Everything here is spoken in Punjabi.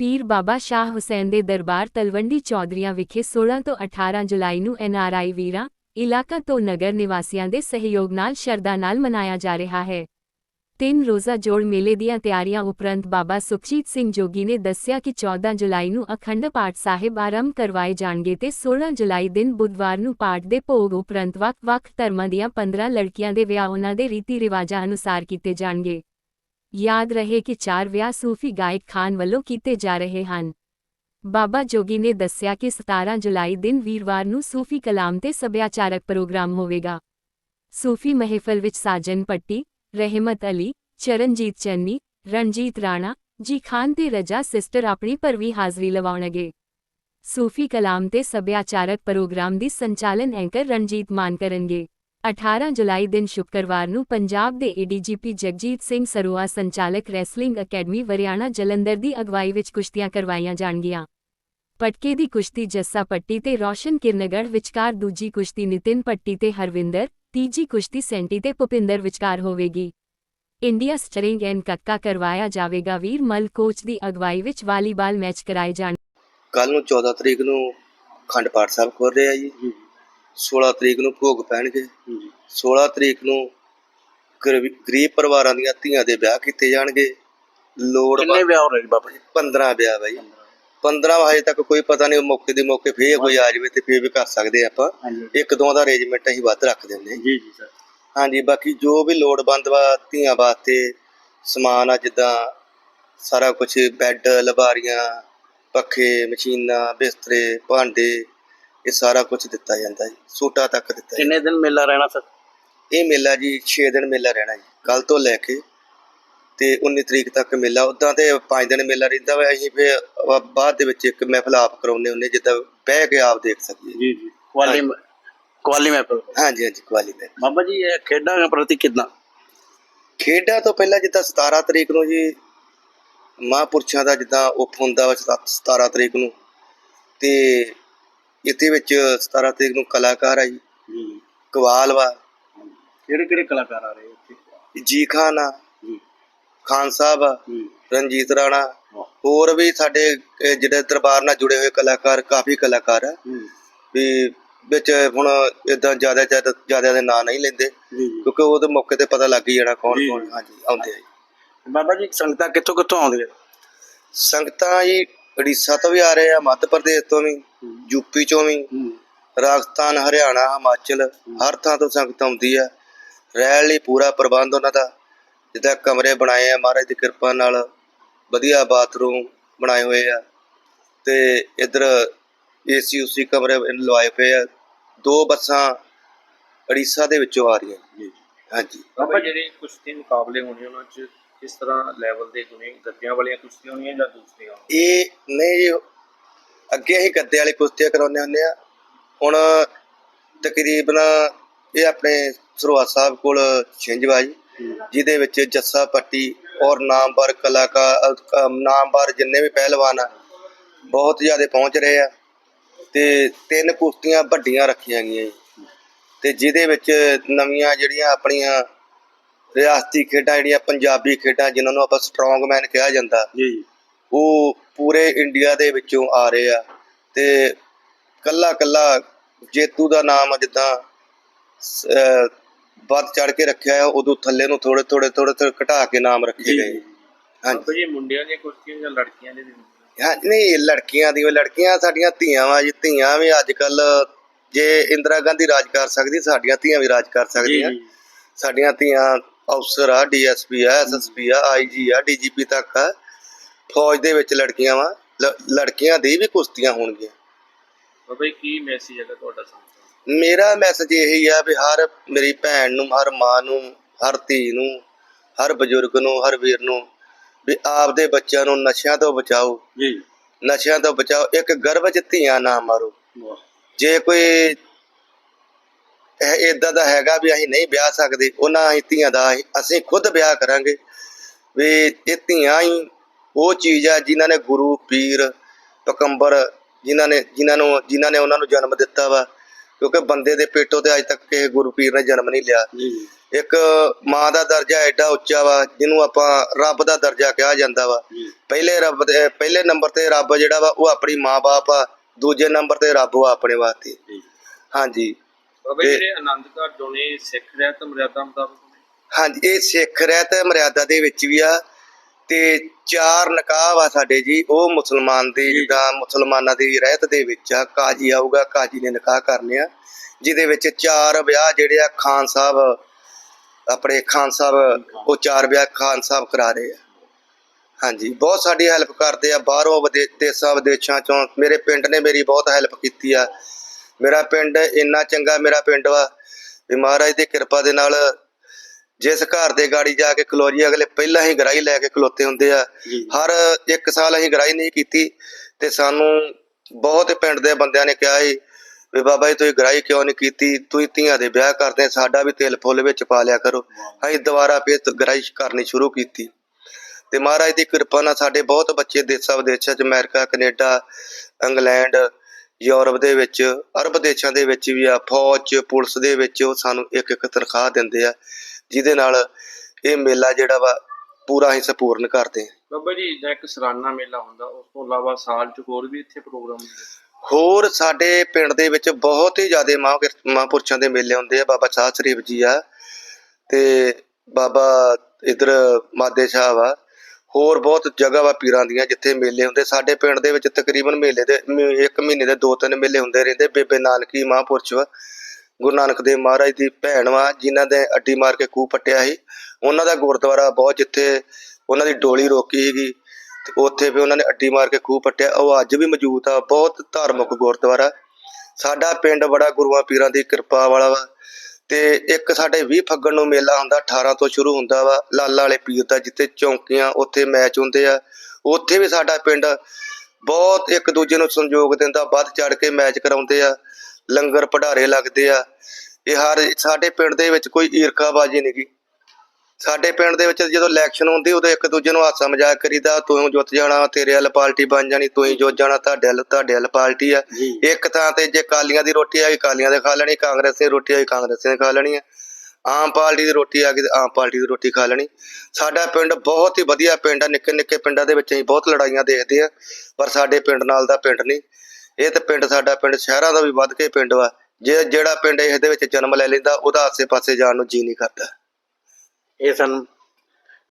ਪੀਰ ਬਾਬਾ ਸ਼ਾਹ ਹੁਸੈਨ ਦੇ ਦਰਬਾਰ ਤਲਵੰਡੀ ਚੌਧਰੀਆਂ ਵਿਖੇ 16 ਤੋਂ 18 ਜੁਲਾਈ ਨੂੰ ਐਨਆਰਆਈ ਵੀਰਾਂ, ਇਲਾਕਾ ਤੋਂ ਨਗਰ ਨਿਵਾਸੀਆਂ ਦੇ ਸਹਿਯੋਗ ਨਾਲ ਸ਼ਰਧਾ ਨਾਲ ਮਨਾਇਆ ਜਾ ਰਿਹਾ ਹੈ। ਤਿੰਨ ਰੋਜ਼ਾ ਜੋੜ ਮੇਲੇ ਦੀਆਂ ਤਿਆਰੀਆਂ ਉਪਰੰਤ ਬਾਬਾ ਸੁਖਜੀਤ ਸਿੰਘ ਜੋਗੀ ਨੇ ਦੱਸਿਆ ਕਿ 14 ਜੁਲਾਈ ਨੂੰ ਅਖੰਡ ਪਾਠ ਸਾਹਿਬ ਆਰੰਭ ਕਰਵਾਏ ਜਾਣਗੇ ਤੇ 16 ਜੁਲਾਈ ਦਿਨ ਬੁੱਧਵਾਰ ਨੂੰ ਪਾਠ ਦੇ ਭੋਗ ਉਪਰੰਤ ਵੱਖ-ਵੱਖ ਧਰਮਾਂ ਦੀਆਂ 15 ਲੜਕੀਆਂ ਦੇ ਵਿਆਹ ਉਹਨਾਂ ਦੇ ਰੀਤੀ ਰਿਵਾਜਾਂ ਅਨੁਸਾਰ ਕੀਤੇ ਜਾਣਗੇ। ਯਾਦ ਰਹੇ ਕਿ ਚਾਰ ਵਿਆਹ ਸੂਫੀ ਗਾਇਕ ਖਾਨ ਵੱਲੋਂ ਕੀਤੇ ਜਾ ਰਹੇ ਹਨ ਬਾਬਾ ਜੋਗੀ ਨੇ ਦੱਸਿਆ ਕਿ 17 ਜੁਲਾਈ ਦਿਨ ਵੀਰਵਾਰ ਨੂੰ ਸੂਫੀ ਕਲਾਮ ਤੇ ਸੱਭਿਆਚਾਰਕ ਪ੍ਰੋਗਰਾਮ ਹੋਵੇਗਾ ਸੂਫੀ ਮਹਿਫਲ ਵਿੱਚ ਸਾਜਨ ਪੱਟੀ ਰਹਿਮਤ ਅਲੀ ਚਰਨਜੀਤ ਚੰਨੀ ਰਣਜੀਤ ਰਾਣਾ ਜੀ ਖਾਨ ਤੇ ਰਜਾ ਸਿਸਟਰ ਆਪਣੀ ਭਰਵੀ ਹਾਜ਼ਰੀ ਲਵਾਉਣਗੇ ਸੂਫੀ ਕਲਾਮ ਤੇ ਸੱਭਿਆਚਾਰਕ ਪ੍ਰੋਗਰਾਮ ਦੀ ਸੰਚਾਲਨ ਐਂਕਰ ਰਣਜੀਤ ਮਾਨ ਕਰਨਗੇ 18 ਜੁਲਾਈ ਦਿਨ ਸ਼ੁੱਕਰਵਾਰ ਨੂੰ ਪੰਜਾਬ ਦੇ ਏਡੀਜੀਪੀ ਜਗਜੀਤ ਸਿੰਘ ਸਰੋਆ ਸੰਚਾਲਕ ਰੈਸਲਿੰਗ ਅਕੈਡਮੀ ਵਰਿਆਣਾ ਜਲੰਧਰ ਦੀ ਅਗਵਾਈ ਵਿੱਚ ਕੁਸ਼ਤੀਆਂ ਕਰਵਾਈਆਂ ਜਾਣਗੀਆਂ। ਪਟਕੇ ਦੀ ਕੁਸ਼ਤੀ ਜੱਸਾ ਪੱਟੀ ਤੇ ਰੋਸ਼ਨ ਕਿਰਨਗੜ ਵਿਚਕਾਰ ਦੂਜੀ ਕੁਸ਼ਤੀ ਨਿਤਿਨ ਪੱਟੀ ਤੇ ਹਰਵਿੰਦਰ, ਤੀਜੀ ਕੁਸ਼ਤੀ ਸੈਂਟੀ ਤੇ ਭੁਪਿੰਦਰ ਵਿਚਕਾਰ ਹੋਵੇਗੀ। ਇੰਡੀਆ ਸਟਰਿੰਗ ਐਂਡ ਕੱਕਾ ਕਰਵਾਇਆ ਜਾਵੇਗਾ ਵੀਰ ਮਲ ਕੋਚ ਦੀ ਅਗਵਾਈ ਵਿੱਚ ਵਾਲੀਬਾਲ ਮੈਚ ਕਰਾਏ ਜਾਣ ਕੱਲ ਨੂੰ 14 ਤਰੀਕ ਨੂੰ ਖੰਡ ਪਾਠ ਸਾਹਿਬ ਖੋਲ ਰਹੇ ਜੀ। 16 ਤਰੀਕ ਨੂੰ ਭੋਗ ਪੈਣਗੇ। 16 ਤਰੀਕ ਨੂੰ ਗਰੀਬ ਪਰਿਵਾਰਾਂ ਦੀਆਂ ਧੀਆਂ ਦੇ ਵਿਆਹ ਕੀਤੇ ਜਾਣਗੇ। ਲੋੜ ਕਿੰਨੇ ਵਿਆਹ ਹੋ ਰਹੇ ਬਾਬਾ ਜੀ? 15 ਵਿਆਹ ਬਾਈ। 15 ਹਜੇ ਤੱਕ ਕੋਈ ਪਤਾ ਨਹੀਂ ਮੌਕੇ ਦੇ ਮੌਕੇ ਫੇਰ ਕੋਈ ਆ ਜਾਵੇ ਤੇ ਫੇਰ ਵੀ ਕਰ ਸਕਦੇ ਆਪਾਂ। ਇੱਕ ਦੋ ਦਾ ਅਰੇਂਜਮੈਂਟ ਅਸੀਂ ਵੱਧ ਰੱਖ ਦਿੰਦੇ। ਜੀ ਜੀ ਸਰ। ਹਾਂਜੀ ਬਾਕੀ ਜੋ ਵੀ ਲੋੜਵੰਦ ਵਾ ਧੀਆਂ ਵਾਸਤੇ ਸਮਾਨ ਆ ਜਿੱਦਾਂ ਸਾਰਾ ਕੁਝ ਬੈੱਡ ਲਬਾਰੀਆਂ ਪੱਖੇ ਮਸ਼ੀਨਾਂ ਬਿਸਤਰੇ ਭਾਂਡੇ ਇਹ ਸਾਰਾ ਕੁਝ ਦਿੱਤਾ ਜਾਂਦਾ ਜੀ ਸੂਟਾਂ ਤੱਕ ਦਿੱਤਾ ਜਾਂਦਾ। ਕਿੰਨੇ ਦਿਨ ਮੇਲਾ ਰਹਿਣਾ ਸਰ? ਇਹ ਮੇਲਾ ਜੀ 6 ਦਿਨ ਮੇਲਾ ਰਹਿਣਾ ਜੀ ਕੱਲ ਤੋਂ ਲੈ ਕੇ ਤੇ 19 ਤਰੀਕ ਤੱਕ ਮੇਲਾ। ਉਦਾਂ ਤੇ 5 ਦਿਨ ਮੇਲਾ ਰਹਿੰਦਾ ਵਾ ਅਸੀਂ ਫਿਰ ਬਾਅਦ ਦੇ ਵਿੱਚ ਇੱਕ ਮਹਿਫਲ ਆਪ ਕਰਾਉਂਦੇ ਹੁੰਦੇ ਜਿੱਦਾਂ ਬਹਿ ਕੇ ਆਪ ਦੇਖ ਸਕੀਏ। ਜੀ ਜੀ। ਕੁਆਲੀ ਕੁਆਲੀ ਮੈਪ ਹਾਂਜੀ ਹਾਂਜੀ ਕੁਆਲੀ ਤੇ ਬਾਬਾ ਜੀ ਇਹ ਖੇਡਾਂ ਦੇ ਪ੍ਰਤੀ ਕਿਦਾਂ? ਖੇਡਾਂ ਤੋਂ ਪਹਿਲਾਂ ਜਿੱਦਾਂ 17 ਤਰੀਕ ਨੂੰ ਜੀ ਮਹਾਂਪੁਰਸ਼ਾਂ ਦਾ ਜਿੱਦਾਂ ਉਪ ਹੁੰਦਾ ਵਾ ਸਤਾ- 17 ਤਰੀਕ ਨੂੰ ਤੇ ਇੱਥੇ ਵਿੱਚ 17 ਤਰੀਕ ਨੂੰ ਕਲਾਕਾਰ ਆ ਜੀ ਜੀ। ਕਵਾਲ ਵਾ। ਕਿਹੜੇ ਕਿਹੜੇ ਕਲਾਕਾਰ ਆ ਰਹੇ ਇੱਥੇ? ਜੀ ਖਾਨ ਆ ਜੀ। ਖਾਨ ਸਾਹਿਬ ਆ ਜੀ। ਰਣਜੀਤ ਰਾਣਾ। ਹੋਰ ਵੀ ਸਾਡੇ ਜਿਹੜੇ ਦਰਬਾਰ ਨਾਲ ਜੁੜੇ ਹੋਏ ਕਲਾਕਾਰ ਕਾਫੀ ਕਲਾਕਾਰ ਆ। ਵੀ ਵਿੱਚ ਹੁਣ ਇਦਾਂ ਜ਼ਿਆਦਾ ਜ਼ਿਆਦਾ ਦੇ ਨਾਂ ਨਹੀਂ ਲੈਂਦੇ ਕਿਉਂਕਿ ਉਹਦੇ ਮੌਕੇ ਤੇ ਪਤਾ ਲੱਗ ਹੀ ਜਾਣਾ ਕੌਣ। ਕੌਣ ਹਾਂਜੀ ਆਉਂਦੇ ਆ ਜੀ। ਬਾਬਾ ਜੀ ਸੰਗਤਾਂ ਕਿੱਥੋਂ ਕਿੱਥੋਂ ਆਉਂਦੀਆਂ? ਸੰਗਤਾਂ ਜੀ ਉੜੀਸਾ ਤੋਂ ਵੀ ਆ ਰਹੇ ਆ ਮੱਧ ਪ੍ਰਦੇਸ਼ ਤੋਂ ਵੀ। ਯੂਪੀ ਚੋਂ ਵੀ ਰਾਜਸਥਾਨ ਹਰਿਆਣਾ ਹਿਮਾਚਲ ਹਰ ਥਾਂ ਤੋਂ ਸੰਗਤ ਆਉਂਦੀ ਆ। ਰਹਿਣ ਲਈ ਪੂਰਾ ਪ੍ਰਬੰਧ ਉਹਨਾਂ ਦਾ। ਜਿੱਦਾਂ ਕਮਰੇ ਬਣਾਏ ਆ ਮਹਾਰਾਜ ਦੀ ਕਿਰਪਾ ਨਾਲ ਵਧੀਆ ਬਾਥਰੂਮ ਬਣਾਏ ਹੋਏ ਆ। ਤੇ ਇਧਰ ਏਸੀ ਉਸੀ ਕਮਰੇ ਲਵਾਏ ਪਏ ਆ। ਦੋ ਬੱਸਾਂ ਉੜੀਸਾ ਦੇ ਵਿੱਚੋਂ ਆ ਰਹੀਆਂ ਜੀ। ਹਾਂਜੀ। ਬਾਬਾ ਜਿਹੜੇ ਕੁਸ਼ਤੀ ਮੁਕਾਬਲੇ ਹੋਣੇ ਉਹਨਾਂ 'ਚ ਕਿਸ ਤਰ੍ਹਾਂ ਲੈਵਲ ਦੇ ਹੋਣੇ? ਗੱਦਿਆਂ ਵਾਲੀਆਂ ਕੁਸ਼ਤੀਆਂ ਹੋਣੀਆਂ ਜਾਂ ਦੂਸਰੀਆਂ? ਇਹ ਨਹੀਂ ਜੀ ਅੱਗੇ ਅਸੀਂ ਗੱਦੇ ਵਾਲੀ ਕੁਸ਼ਤੀਆਂ ਕਰਾਉਂਦੇ ਹੁੰਦੇ ਆ ਹੁਣ ਤਕਰੀਬਨ ਇਹ ਆਪਣੇ ਸਰੋਆ ਸਾਹਿਬ ਕੋਲ ਛਿੰਝਵਾ ਜੀ, ਜਿਹਦੇ ਵਿੱਚ ਜੱਸਾ ਪੱਟੀ ਔਰ ਨਾਮਵਰ ਕਲਾਕਾਰ ਨਾਮਵਰ ਜਿੰਨੇ ਵੀ ਪਹਿਲਵਾਨ ਆ, ਬਹੁਤ ਜ਼ਿਆਦਾ ਪਹੁੰਚ ਰਹੇ ਆ ਤੇ ਤਿੰਨ ਕੁਸ਼ਤੀਆਂ ਵੱਡੀਆਂ ਰੱਖੀਆਂ ਗਈਆਂ ਜੀ। ਤੇ ਜਿਹਦੇ ਵਿੱਚ ਨਵੀਆਂ ਜਿਹੜੀਆਂ ਆਪਣੀਆਂ ਰਿਆਸਤੀ ਖੇਡਾਂ, ਜਿਹੜੀਆਂ ਪੰਜਾਬੀ ਖੇਡਾਂ, ਜਿਨ੍ਹਾਂ ਨੂੰ ਆਪਾਂ ਸਟਰੋਂਗਮੈਨ ਕਿਹਾ ਜਾਂਦਾ ਜੀ। ਉਹ ਪੂਰੇ ਇੰਡੀਆ ਦੇ ਵਿੱਚੋਂ ਆ ਰਹੇ ਆ ਤੇ ਕੱਲਾ ਕੱਲਾ ਜੇਤੂ ਦਾ ਨਾਮ ਜਿੱਦਾਂ ਵੱਧ ਚੜ ਕੇ ਰੱਖਿਆ ਹੈ ਉਦੋਂ ਥੱਲੇ ਨੂੰ ਥੋੜੇ ਥੋੜੇ ਥੋੜੇ ਥੋੜੇ ਘਟਾ ਕੇ ਨਾਮ ਰੱਖੇ ਗਏ। ਹਾਂਜੀ। ਜੀ ਮੁੰਡਿਆਂ ਦੀਆਂ ਕੁਸ਼ਤੀਆਂ ਜਾਂ ਲੜਕੀਆਂ ਦੇ? ਹਾਂ ਨਹੀਂ ਲੜਕੀਆਂ ਦੀ ਲੜਕੀਆਂ ਸਾਡੀਆਂ ਧੀਆਂ ਵਾ ਜੀ ਧੀਆਂ ਵੀ ਅੱਜ ਕੱਲ ਜੇ ਇੰਦਰਾ ਗਾਂਧੀ ਰਾਜ ਕਰ ਸਕਦੀ ਸਾਡੀਆਂ ਧੀਆਂ ਵੀ ਰਾਜ ਕਰ ਸਕਦੀਆਂ। ਸਾਡੀਆਂ ਧੀਆਂ ਅਫਸਰ ਆ ਡੀਐਸਪੀ ਆ ਐਸਐਸਪੀ ਆ ਆਈਜੀ ਆ ਡੀਜੀਪੀ ਤੱਕ ਆ। ਫੌਜ ਦੇ ਵਿੱਚ ਲੜਕੀਆਂ ਵਾ ਲੜਕੀਆਂ ਦੀ ਵੀ ਕੁਸ਼ਤੀਆਂ ਹੋਣਗੀਆਂ। ਬਾਬਾ ਜੀ ਕੀ ਮੈਸੇਜ ਹੈਗਾ ਤੁਹਾਡਾ ਸੰਗਤਾਂ ਮੇਰਾ ਮੈਸੇਜ ਇਹੀ ਆ ਵੀ ਹਰ ਮੇਰੀ ਭੈਣ ਨੂੰ ਹਰ ਮਾਂ ਨੂੰ ਹਰ ਧੀ ਨੂੰ ਹਰ ਬਜ਼ੁਰਗ ਨੂੰ ਹਰ ਵੀਰ ਨੂੰ ਵੀ ਆਪਦੇ ਬੱਚਿਆਂ ਨੂੰ ਨਸ਼ਿਆਂ ਤੋਂ ਬਚਾਓ। ਜੀ। ਨਸ਼ਿਆਂ ਤੋਂ ਬਚਾਓ। ਇੱਕ ਗਰਭ ਚ ਧੀਆਂ ਨਾ ਮਾਰੋ। ਜੇ ਕੋਈ ਇਹ ਇਦਾਂ ਦਾ ਹੈਗਾ ਵੀ ਅਸੀਂ ਨਹੀਂ ਵਿਆਹ ਸਕਦੇ ਉਹਨਾਂ ਧੀਆਂ ਦਾ ਅਸੀਂ- ਅਸੀਂ ਖੁਦ ਵਿਆਹ ਕਰਾਂਗੇ। ਵੀ ਇਹ ਧੀਆਂ ਹੀ ਉਹ ਚੀਜ਼ ਆ ਜਿਨ੍ਹਾਂ ਨੇ ਗੁਰੂ ਪੀਰ ਪਕੰਬਰ ਜਿਨ੍ਹਾਂ ਨੇ ਜਿਨ੍ਹਾਂ ਨੂੰ ਜਿਨ੍ਹਾਂ ਨੇ ਉਹਨਾਂ ਨੂੰ ਜਨਮ ਦਿੱਤਾ ਵਾ ਕਿਉਂਕਿ ਬੰਦੇ ਦੇ ਪੇਟੋਂ ਤੇ ਅੱਜ ਤੱਕ ਕਿਸੇ ਗੁਰੂ ਪੀਰ ਨੇ ਜਨਮ ਨਹੀਂ ਲਿਆ। ਇੱਕ ਮਾਂ ਦਾ ਦਰਜਾ ਐਡਾ ਉੱਚਾ ਵਾ ਜਿਹਨੂੰ ਆਪਾਂ ਰੱਬ ਦਾ ਦਰਜਾ ਕਿਹਾ ਜਾਂਦਾ ਵਾ। ਪਹਿਲੇ ਰੱਬ ਦੇ ਪਹਿਲੇ ਨੰਬਰ ਤੇ ਰੱਬ ਜਿਹੜਾ ਵਾ ਉਹ ਆਪਣੀ ਮਾਂ-ਬਾਪ ਆ ਦੂਜੇ ਨੰਬਰ ਤੇ ਰੱਬ ਵਾ ਆਪਣੇ ਵਾਸਤੇ। ਹਾਂਜੀ। ਬਾਬਾ ਜਿਹੜੇ ਆਨੰਦ ਸਿੱਖ ਰਹਿਤ ਮਰਿਆਦਾ ਮੁਤਾਬਕ? ਨੇ ਹਾਂਜੀ ਇਹ ਸਿੱਖ ਰਹਿਤ ਮਰਿਆਦਾ ਦੇ ਵਿੱਚ ਵੀ ਆ। ਤੇ ਚਾਰ ਨਕਾਹ ਵਾ ਸਾਡੇ ਜੀ ਉਹ ਮੁਸਲਮਾਨ ਦੀ ਜਿੱਦਾਂ ਮੁਸਲਮਾਨਾਂ ਦੀ ਰਹਿਤ ਦੇ ਵਿੱਚ ਆ ਕਾਜੀ ਆਊਗਾ ਕਾਜੀ ਨੇ ਨਿਕਾਹ ਕਰਨੇ ਆ ਜਿਹਦੇ ਵਿੱਚ ਚਾਰ ਵਿਆਹ ਜਿਹੜੇ ਆ ਖਾਨ ਸਾਹਿਬ ਆਪਣੇ ਖਾਨ ਸਾਹਿਬ ਉਹ ਚਾਰ ਵਿਆਹ ਖਾਨ ਸਾਹਿਬ ਕਰਾ ਰਹੇ ਆ। ਹਾਂਜੀ ਬਹੁਤ ਸਾਡੀ ਹੈਲਪ ਕਰਦੇ ਆ ਬਾਹਰੋਂ ਵਿਦੇ- ਦੇਸਾਂ ਵਿਦੇਸ਼ਾਂ ਚੋਂ ਮੇਰੇ ਪਿੰਡ ਨੇ ਮੇਰੀ ਬਹੁਤ ਹੈਲਪ ਕੀਤੀ ਆ। ਮੇਰਾ ਪਿੰਡ ਇੰਨਾ ਚੰਗਾ ਮੇਰਾ ਪਿੰਡ ਵਾ ਵੀ ਮਹਾਰਾਜ ਦੀ ਕਿਰਪਾ ਦੇ ਨਾਲ ਜਿਸ ਘਰ ਦੇ ਗਾੜੀ ਜਾ ਕੇ ਖਲੋ ਜੀ ਅਗਲੇ ਪਹਿਲਾਂ ਹੀ ਗਰਾਈ ਲੈ ਕੇ ਖਲੋਤੇ ਹੁੰਦੇ ਆ। ਹਰ ਇੱਕ ਸਾਲ ਅਸੀਂ ਗਰਾਈ ਨਹੀਂ ਕੀਤੀ ਤੇ ਸਾਨੂੰ ਬਹੁਤ ਪਿੰਡ ਦੇ ਬੰਦਿਆਂ ਨੇ ਕਿਹਾ ਸੀ ਵੀ ਬਾਬਾ ਜੀ ਤੁਸੀਂ ਗਰਾਈ ਕਿਉਂ ਨਹੀਂ ਕੀਤੀ? ਤੁਸੀਂ ਧੀਆਂ ਦੇ ਵਿਆਹ ਕਰਦੇ ਸਾਡਾ ਵੀ ਤੇਲ ਫੁੱਲ ਵਿੱਚ ਪਾ ਲਿਆ ਕਰੋ। ਅਸੀਂ ਦੁਬਾਰਾ ਫੇਰ ਗਰਾਈ ਕਰਨੀ ਸ਼ੁਰੂ ਕੀਤੀ। ਤੇ ਮਹਾਰਾਜ ਦੀ ਕਿਰਪਾ ਨਾਲ ਸਾਡੇ ਬਹੁਤ ਬੱਚੇ ਦੇਸਾਂ ਵਿਦੇਸ਼ਾਂ 'ਚ ਅਮਰੀਕਾ ਕੈਨੇਡਾ ਇੰਗਲੈਂਡ ਯੂਰਪ ਦੇ ਵਿੱਚ ਅਰਬ ਦੇਸ਼ਾਂ ਦੇ ਵਿੱਚ ਵੀ ਆ ਫੌਜ ਪੁਲਿਸ ਦੇ ਵਿੱਚ ਉਹ ਸਾਨੂੰ ਇੱਕ ਇੱਕ ਤਨਖਾਹ ਦਿੰਦੇ ਆ। ਜਿਹਦੇ ਨਾਲ ਇਹ ਮੇਲਾ ਜਿਹੜਾ ਵਾ ਪੂਰਾ ਹੀ ਸੰਪੂਰਨ ਕਰਦੇ ਆ ਬਾਬਾ ਜੀ ਜਿੱਦਾਂ ਇੱਕ ਸਲਾਨਾ ਮੇਲਾ ਹੁੰਦਾ ਉਸ ਤੋਂ ਇਲਾਵਾ ਸਾਲ 'ਚ ਹੋਰ ਵੀ ਇੱਥੇ ਪ੍ਰੋਗਰਾਮ ਹੁੰਦੇ ਹੋਰ ਸਾਡੇ ਪਿੰਡ ਦੇ ਵਿੱਚ ਬਹੁਤ ਹੀ ਜ਼ਿਆਦੇ ਮਹਾਂਪੁਰਸ਼ਾਂ ਦੇ ਮੇਲੇ ਹੁੰਦੇ ਆ। ਬਾਬਾ ਸ਼ਾਹ ਸ਼ਰੀਫ ਜੀ ਆ ਤੇ ਬਾਬਾ ਇਧਰ ਮਾਦੇ ਸ਼ਾਹ ਵਾ। ਹੋਰ ਬਹੁਤ ਜਗ੍ਹਾ ਵਾ ਪੀਰਾਂ ਦੀਆਂ ਜਿੱਥੇ ਮੇਲੇ ਹੁੰਦੇ। ਸਾਡੇ ਪਿੰਡ ਦੇ ਵਿੱਚ ਤਕਰੀਬਨ ਮੇਲੇ ਦੇ ਇੱਕ ਮਹੀਨੇ ਦੇ ਦੋ ਤਿੰਨ ਮੇਲੇ ਹੁੰਦੇ ਰਹਿੰਦੇ। ਬੇਬੇ ਨਾਨਕੀ ਮਹਾਂਪੁਰਸ਼ ਵਾ। ਗੁਰੂ ਨਾਨਕ ਦੇਵ ਮਹਾਰਾਜ ਦੀ ਭੈਣ ਵਾ, ਜਿਨ੍ਹਾਂ ਦੇ ਅੱਡੀ ਮਾਰ ਕੇ ਖੂਹ ਪੱਟਿਆ ਸੀ। ਉਹਨਾਂ ਦਾ ਗੁਰਦੁਆਰਾ ਬਹੁਤ ਜਿੱਥੇ ਉਹਨਾਂ ਦੀ ਡੋਲੀ ਰੋਕੀ ਸੀਗੀ ਤੇ ਉੱਥੇ ਵੀ ਉਹਨਾਂ ਨੇ ਅੱਡੀ ਮਾਰ ਕੇ ਖੂਹ ਪੱਟਿਆ। ਉਹ ਅੱਜ ਵੀ ਮੌਜੂਦ ਆ, ਬਹੁਤ ਧਾਰਮਿਕ ਗੁਰਦੁਆਰਾ। ਸਾਡਾ ਪਿੰਡ ਬੜਾ ਗੁਰੂਆਂ ਪੀਰਾਂ ਦੀ ਕਿਰਪਾ ਵਾਲਾ ਵਾ ਤੇ ਇੱਕ ਸਾਡੇ 20 ਫੱਗਣ ਨੂੰ ਮੇਲਾ ਹੁੰਦਾ 18 ਤੋਂ ਸ਼ੁਰੂ ਹੁੰਦਾ ਵਾ। ਲਾਲਾ ਵਾਲੇ ਪੀਰ ਦਾ ਜਿੱਥੇ ਚੌਂਕੀਆਂ, ਉੱਥੇ ਮੈਚ ਹੁੰਦੇ ਆ। ਉੱਥੇ ਵੀ ਸਾਡਾ ਪਿੰਡ ਬਹੁਤ ਇੱਕ ਦੂਜੇ ਨੂੰ ਸੰਯੋਗ ਦਿੰਦਾ, ਵੱਧ ਚੜ ਕੇ ਮੈਚ ਕਰਾਉਂਦੇ ਆ। ਲੰਗਰ ਭੰਡਾਰੇ ਲੱਗਦੇ ਆ। ਇਹ ਹਰ ਸਾਡੇ ਪਿੰਡ ਦੇ ਵਿੱਚ ਕੋਈ ਈਰਖਾਬਾਜੀ ਨਹੀਂ ਗੀ। ਸਾਡੇ ਪਿੰਡ ਦੇ ਵਿੱਚ ਜਦੋਂ ਇਲੈਕਸ਼ਨ ਹੁੰਦੀ ਉਦੋਂ ਇੱਕ ਦੂਜੇ ਨੂੰ ਹਾਸਾ ਮਜ਼ਾਕ ਕਰੀਦਾ ਤੂੰ ਜਿੱਤ ਜਾਣਾ ਤੇਰੇ ਵੱਲ ਪਾਰਟੀ ਬਣ ਜਾਣੀ ਤੂੰ ਹੀ ਜਿੱਤ ਜਾਣਾ ਤੁਹਾਡੇ ਵੱਲ ਤੁਹਾਡੇ ਵੱਲ ਪਾਰਟੀ ਆ। ਇੱਕ ਥਾਂ ਤੇ ਜੇ ਕਾਲੀਆਂ ਦੀ ਰੋਟੀ ਆ ਗਈ ਕਾਲੀਆਂ ਦੇ ਖਾ ਲੈਣੀ ਕਾਂਗਰਸ ਦੀ ਰੋਟੀ ਆ ਗਈ ਕਾਂਗਰਸ ਨੇ ਖਾ ਲੈਣੀ ਆ। ਆਮ ਪਾਰਟੀ ਦੀ ਰੋਟੀ ਆ ਗਈ ਤੇ ਆਮ ਪਾਰਟੀ ਦੀ ਰੋਟੀ ਖਾ ਲੈਣੀ। ਸਾਡਾ ਪਿੰਡ ਬਹੁਤ ਹੀ ਵਧੀਆ ਪਿੰਡ ਆ ਨਿੱਕੇ ਨਿੱਕੇ ਪਿੰਡਾਂ ਦੇ ਵਿੱਚ ਅਸੀਂ ਬਹੁਤ ਲੜਾਈਆਂ ਦੇਖਦੇ ਆ ਪਰ ਸਾਡੇ ਪਿੰਡ ਨਾਲ ਦਾ ਪਿੰਡ ਨਹੀਂ। ਇਹ ਤੇ ਪਿੰਡ ਸਾਡਾ ਪਿੰਡ ਸ਼ਹਿਰਾਂ ਦਾ ਵੀ ਵੱਧ ਕੇ ਪਿੰਡ ਵਾ। ਜੇ ਜਿਹੜਾ ਪਿੰਡ ਇਸ ਦੇ ਵਿੱਚ ਜਨਮ ਲੈ ਲੈਂਦਾ, ਉਹਦਾ ਆਸੇ-ਪਾਸੇ ਜਾਣ ਨੂੰ ਜੀ ਨਹੀਂ ਕਰਦਾ। ਇਹ ਸਾਨੂੰ